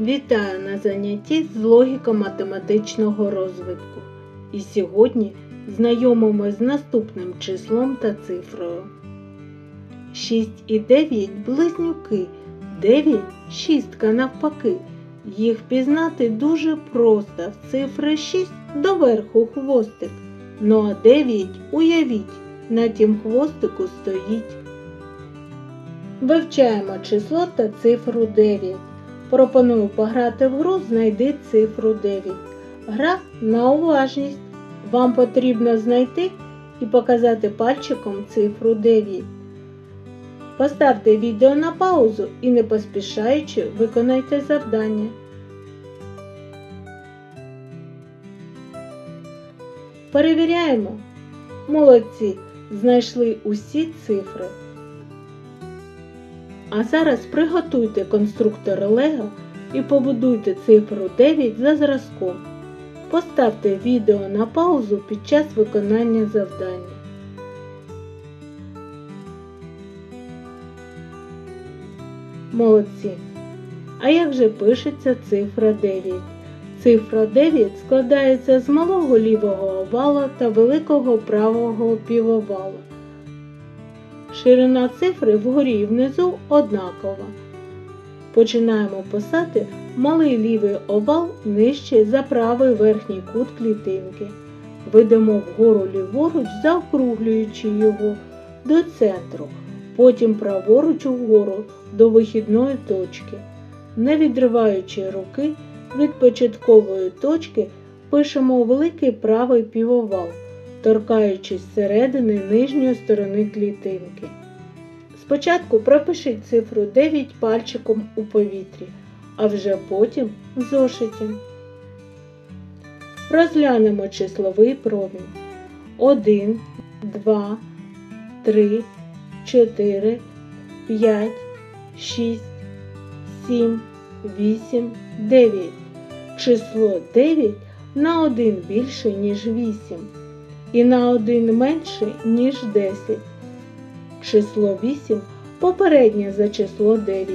Вітаю на занятті з логіко-математичного розвитку. І сьогодні знайомимось з наступним числом та цифрою. 6 і 9 близнюки, 9 шістка навпаки. Їх пізнати дуже просто. В цифри 6 доверху хвостик. Ну а 9 уявіть, на тім хвостику стоїть. Вивчаємо число та цифру 9. Пропоную пограти в гру Знайди цифру 9. Гра на уважність. Вам потрібно знайти і показати пальчиком цифру 9. Поставте відео на паузу і не поспішаючи виконайте завдання. Перевіряємо. Молодці! Знайшли усі цифри. А зараз приготуйте конструктор Лего і побудуйте цифру 9 за зразком. Поставте відео на паузу під час виконання завдання. Молодці! А як же пишеться цифра 9? Цифра 9 складається з малого лівого овала та великого правого півовала. Ширина цифри вгорі і внизу однакова. Починаємо писати малий лівий овал нижче за правий верхній кут клітинки. Ведемо вгору ліворуч, заокруглюючи його до центру, потім праворуч угору до вихідної точки. Не відриваючи руки від початкової точки, пишемо великий правий півовал торкаючись середини нижньої сторони клітинки. Спочатку пропишіть цифру 9 пальчиком у повітрі, а вже потім в зошиті. Розглянемо числовий промінь. 1, 2, 3, 4, 5, 6, 7, 8, 9. Число 9 на 1 більше, ніж 8 і на один менше, ніж 10. Число 8 попереднє за число 9,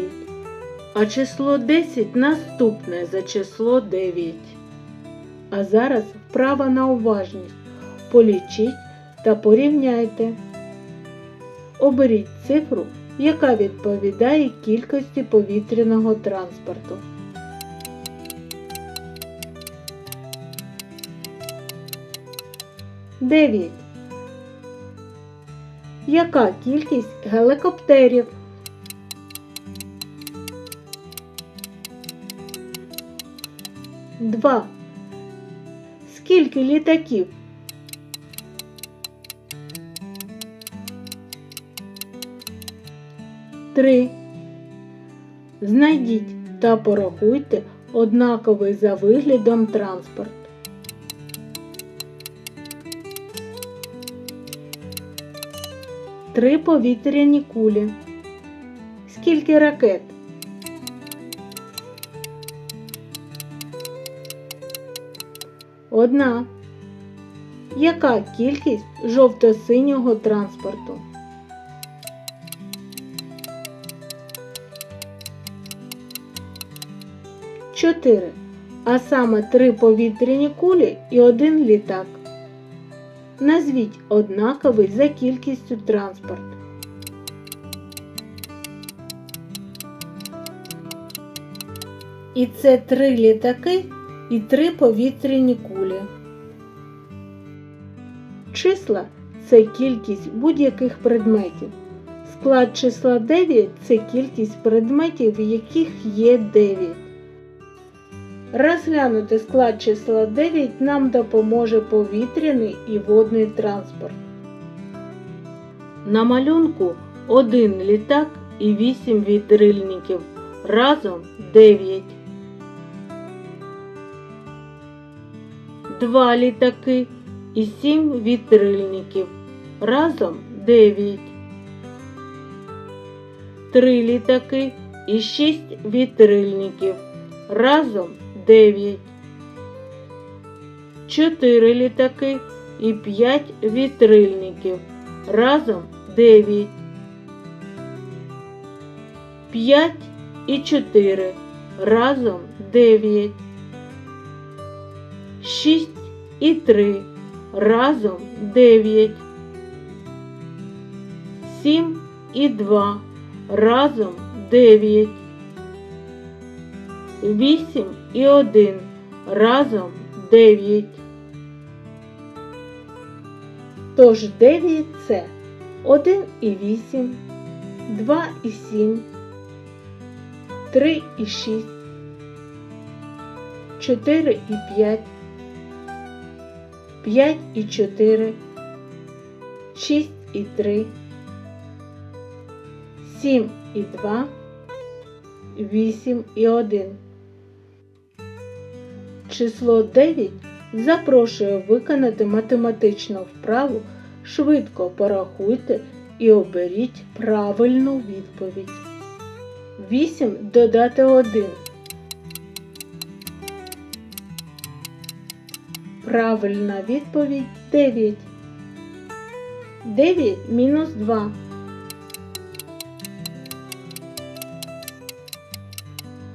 а число 10 наступне за число 9. А зараз вправа на уважність. Полічіть та порівняйте. Оберіть цифру, яка відповідає кількості повітряного транспорту. 9. Яка кількість гелікоптерів? Два. Скільки літаків? Три. Знайдіть та порахуйте однаковий за виглядом транспорт. Три повітряні кулі. Скільки ракет? Одна. Яка кількість жовто-синього транспорту? Чотири. А саме три повітряні кулі і один літак. Назвіть однаковий за кількістю транспорт. І це три літаки і три повітряні кулі. Числа це кількість будь-яких предметів. Склад числа 9 це кількість предметів, яких є 9. Розглянути склад числа 9 нам допоможе повітряний і водний транспорт. На малюнку один літак і 8 вітрильників. Разом 9. Два літаки і 7 вітрильників. Разом 9. Три літаки і 6 вітрильників. Разом 9. 4 літаки і 5 вітрильників. Разом 9. 5 і 4. разом 9. 6 і 3 разом 9. 7 і 2 разом 9. 8 і 1 разом 9. Тож 9 це 1 і 8, 2 і 7, 3 і 6, 4 і 5, 5 і 4, 6 і 3, 7 і 2, 8 і 1. Число 9 запрошує виконати математичну вправу, швидко порахуйте і оберіть правильну відповідь. 8 додати 1. Правильна відповідь 9. 9 мінус 2.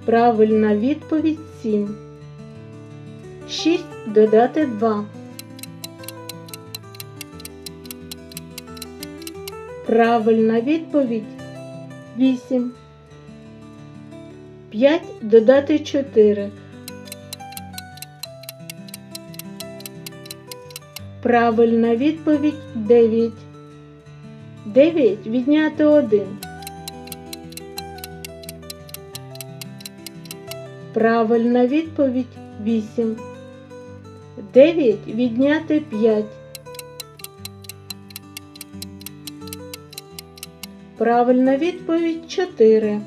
Правильна відповідь 7. 6 додати 2. Правильна відповідь 8. 5 додати 4. Правильна відповідь 9. 9 відняти 1. Правильна відповідь 8. 9 відняти 5. Правильна відповідь 4.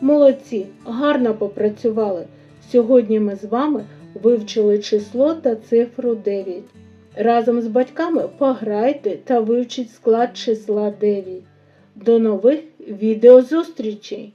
Молодці, гарно попрацювали. Сьогодні ми з вами вивчили число та цифру 9. Разом з батьками пограйте та вивчіть склад числа 9. До нових відеозустрічей!